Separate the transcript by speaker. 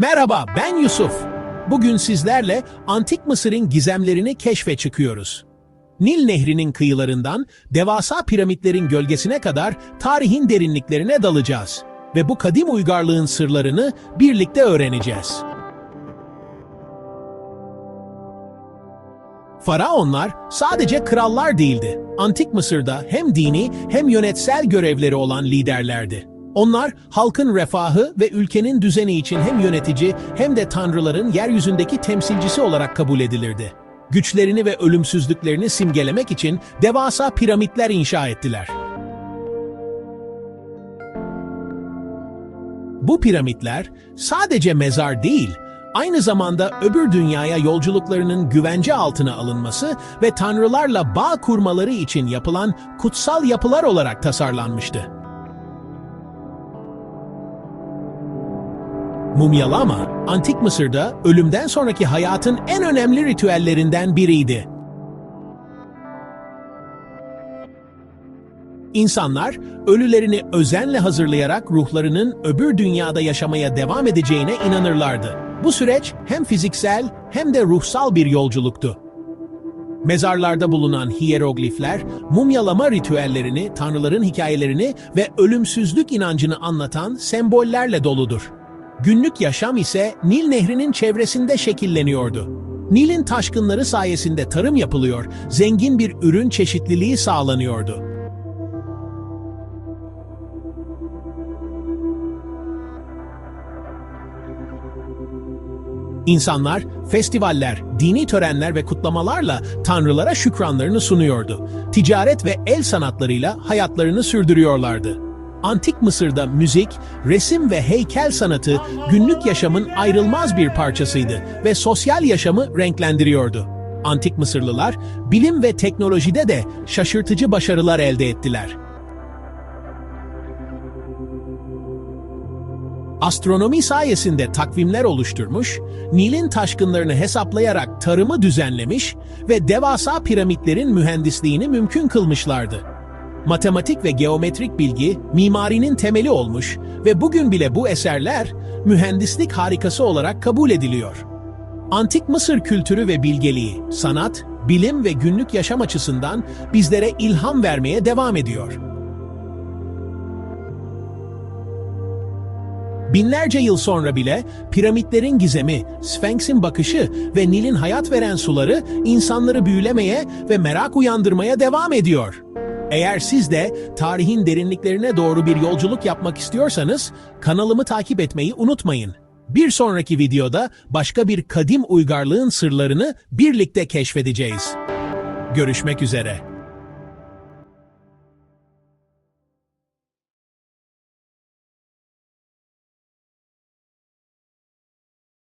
Speaker 1: Merhaba, ben Yusuf. Bugün sizlerle Antik Mısır'ın gizemlerini keşfe çıkıyoruz. Nil Nehri'nin kıyılarından devasa piramitlerin gölgesine kadar tarihin derinliklerine dalacağız ve bu kadim uygarlığın sırlarını birlikte öğreneceğiz. Faraonlar sadece krallar değildi. Antik Mısır'da hem dini hem yönetsel görevleri olan liderlerdi. Onlar halkın refahı ve ülkenin düzeni için hem yönetici hem de tanrıların yeryüzündeki temsilcisi olarak kabul edilirdi. Güçlerini ve ölümsüzlüklerini simgelemek için devasa piramitler inşa ettiler. Bu piramitler sadece mezar değil, aynı zamanda öbür dünyaya yolculuklarının güvence altına alınması ve tanrılarla bağ kurmaları için yapılan kutsal yapılar olarak tasarlanmıştı. Mumyalama, Antik Mısır'da ölümden sonraki hayatın en önemli ritüellerinden biriydi. İnsanlar ölülerini özenle hazırlayarak ruhlarının öbür dünyada yaşamaya devam edeceğine inanırlardı. Bu süreç hem fiziksel hem de ruhsal bir yolculuktu. Mezarlarda bulunan hiyeroglifler, mumyalama ritüellerini, tanrıların hikayelerini ve ölümsüzlük inancını anlatan sembollerle doludur. Günlük yaşam ise Nil Nehri'nin çevresinde şekilleniyordu. Nil'in taşkınları sayesinde tarım yapılıyor, zengin bir ürün çeşitliliği sağlanıyordu. İnsanlar, festivaller, dini törenler ve kutlamalarla tanrılara şükranlarını sunuyordu. Ticaret ve el sanatlarıyla hayatlarını sürdürüyorlardı. Antik Mısır'da müzik, resim ve heykel sanatı günlük yaşamın ayrılmaz bir parçasıydı ve sosyal yaşamı renklendiriyordu. Antik Mısırlılar bilim ve teknolojide de şaşırtıcı başarılar elde ettiler. Astronomi sayesinde takvimler oluşturmuş, Nil'in taşkınlarını hesaplayarak tarımı düzenlemiş ve devasa piramitlerin mühendisliğini mümkün kılmışlardı. Matematik ve geometrik bilgi mimarinin temeli olmuş ve bugün bile bu eserler mühendislik harikası olarak kabul ediliyor. Antik Mısır kültürü ve bilgeliği, sanat, bilim ve günlük yaşam açısından bizlere ilham vermeye devam ediyor. Binlerce yıl sonra bile piramitlerin gizemi, Sphinx'in bakışı ve Nil'in hayat veren suları insanları büyülemeye ve merak uyandırmaya devam ediyor. Eğer siz de tarihin derinliklerine doğru bir yolculuk yapmak istiyorsanız kanalımı takip etmeyi unutmayın. Bir sonraki videoda başka bir kadim uygarlığın sırlarını birlikte keşfedeceğiz. Görüşmek üzere.